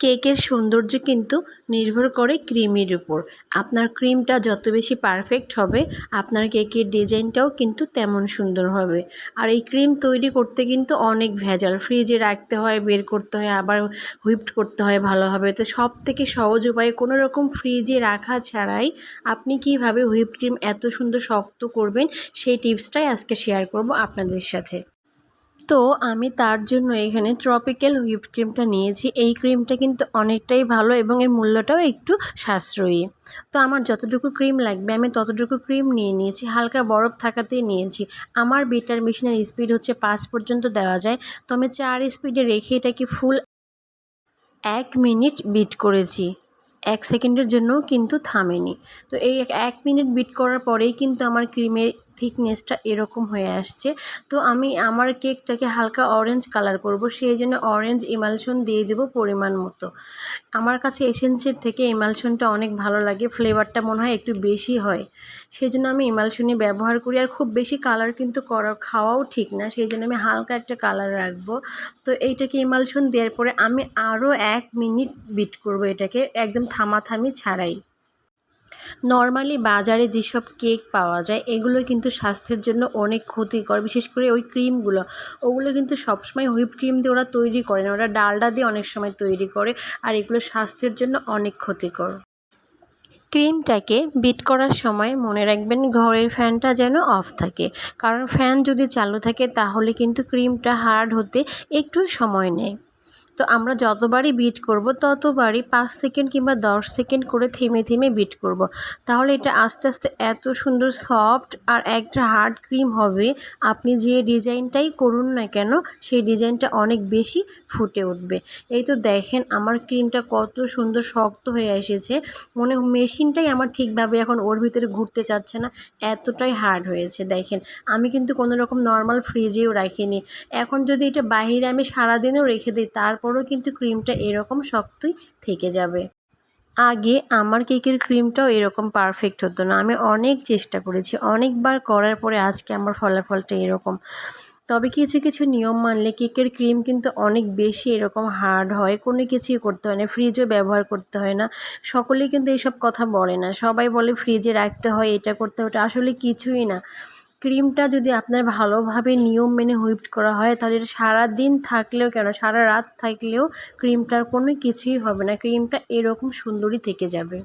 কেকের সৌন্দর্য কিন্তু নির্ভর করে ক্রিমের উপর। আপনার ক্রিমটা যত বেশি পারফেক্ট হবে, আপনার কেকের ডিজাইনটাও কিন্তু তেমন সুন্দর হবে। আর এই ক্রিম তৈরি করতে কিন্তু অনেক ভেজাল। ফ্রিজে রাখতে হয়, বের করতে হয়, আবার হুইপড করতে হয় ভালোভাবে। তো সব থেকে সহজ উপায়ে কোনো রকম ফ্রিজে রাখা ছাড়াই আপনি কীভাবে হুইপ ক্রিম এত সুন্দর শক্ত করবেন, সেই টিপসটাই আজকে শেয়ার করব আপনাদের সাথে। তো আমি তার জন্য এখানে ট্রপিক্যাল হুইপড ক্রিমটা নিয়েছি। এই ক্রিমটা কিন্তু অনেকটাই ভালো এবং এর মূল্যটাও একটু সাশ্রয়ী। তো আমার যতটুকু ক্রিম লাগবে, আমি ততটুকু ক্রিম নিয়ে নিয়েছি। হালকা বরফ থাকাতেই নিয়েছি। আমার বিটার মেশিনের স্পিড হচ্ছে পাঁচ পর্যন্ত দেওয়া যায়। তো আমি চার স্পিডে রেখে এটাকে ফুল এক মিনিট বিট করেছি। এক সেকেন্ডের জন্যও কিন্তু থামেনি। তো এই এক মিনিট বিট করার পরেই কিন্তু আমার ক্রিমের থিকনেসটা এরকম হয়ে আসছে। তো আমি আমার কেকটাকে হালকা অরেঞ্জ কালার করব, সেই জন্য অরেঞ্জ ইমালশন দিয়ে দেব পরিমাণ মতো। আমার কাছে এসেন্সের থেকে ইমালশনটা অনেক ভালো লাগে ফ্লেভারটা মনে হয় একটু বেশি হয়। সেই জন্য আমি ইমালশনই ব্যবহার করি, আর খুব বেশি কালার কিন্তু করা, খাওয়াও ঠিক না, সেই জন্য আমি হালকা একটা কালার রাখব। তো এইটাকে ইমালশন দেওয়ার পরে আমি আরও এক মিনিট বিট করব এটাকে, একদম থামাথামি ছাড়াই। নর্মালি বাজারে যেসব কেক পাওয়া যায়, এগুলো কিন্তু স্বাস্থ্যের জন্য অনেক ক্ষতিকর। বিশেষ করে ওই ক্রিমগুলো ওগুলো কিন্তু সবসময় হুইপ ক্রিম দিয়ে ওরা তৈরি করে না। ওরা ডালডা দিয়ে অনেক সময় তৈরি করে আর এগুলো স্বাস্থ্যের জন্য অনেক ক্ষতিকর। ক্রিমটাকে বিট করার সময় মনে রাখবেন ঘরের ফ্যানটা যেন অফ থাকে। কারণ ফ্যান যদি চালু থাকে তাহলে কিন্তু ক্রিমটা হার্ড হতে একটু সময় নেয়। তো আমরা যতবারই বিট করব, ততবারই পাঁচ সেকেন্ড কিংবা দশ সেকেন্ড করে থেমে থেমে বিট করব। তাহলে এটা আস্তে আস্তে এত সুন্দর সফট আর একটা হার্ড ক্রিম হবে। আপনি যে ডিজাইনটাই করুন না কেন, সেই ডিজাইনটা অনেক বেশি ফুটে উঠবে। এই তো দেখেন আমার ক্রিমটা কত সুন্দর শক্ত হয়ে এসেছে। মনে মেশিনটাই আমার ঠিকভাবে এখন ওর ভিতরে ঘুরতে চাচ্ছে না। এতটাই হার্ড হয়েছে, দেখেন। আমি কিন্তু কোনো রকম নর্মাল ফ্রিজেও রাখিনি। এখন যদি এটা বাহিরে আমি সারাদিনও রেখে দিই, তার তারপরেও কিন্তু ক্রিমটা এরকম শক্তই থেকে যাবে। আগে আমার কেকের ক্রিমটাও এরকম পারফেক্ট হতো না। আমি অনেক চেষ্টা করেছি। অনেকবার করার পরে আজকে আমার ফলাফলটা এরকম। তবে কিছু কিছু নিয়ম মানলে কেকের ক্রিম কিন্তু অনেক বেশি এরকম হার্ড হয়। কোনো কিছুই করতে হয় না। ফ্রিজও ব্যবহার করতে হয় না। সকলেই কিন্তু এইসব কথা বলে না। সবাই বলে ফ্রিজে রাখতে হয়, এটা করতে হয় আসলে কিছুই না। ক্রিমটা যদি আপনার ভালোভাবে নিয়ম মেনে হুইপড করা হয়, তাহলে এটা সারাদিন থাকলেও কেন? সারা রাত থাকলেও ক্রিমটার কোনো কিছুই হবে না। ক্রিমটা এরকম সুন্দরই থেকে যাবে।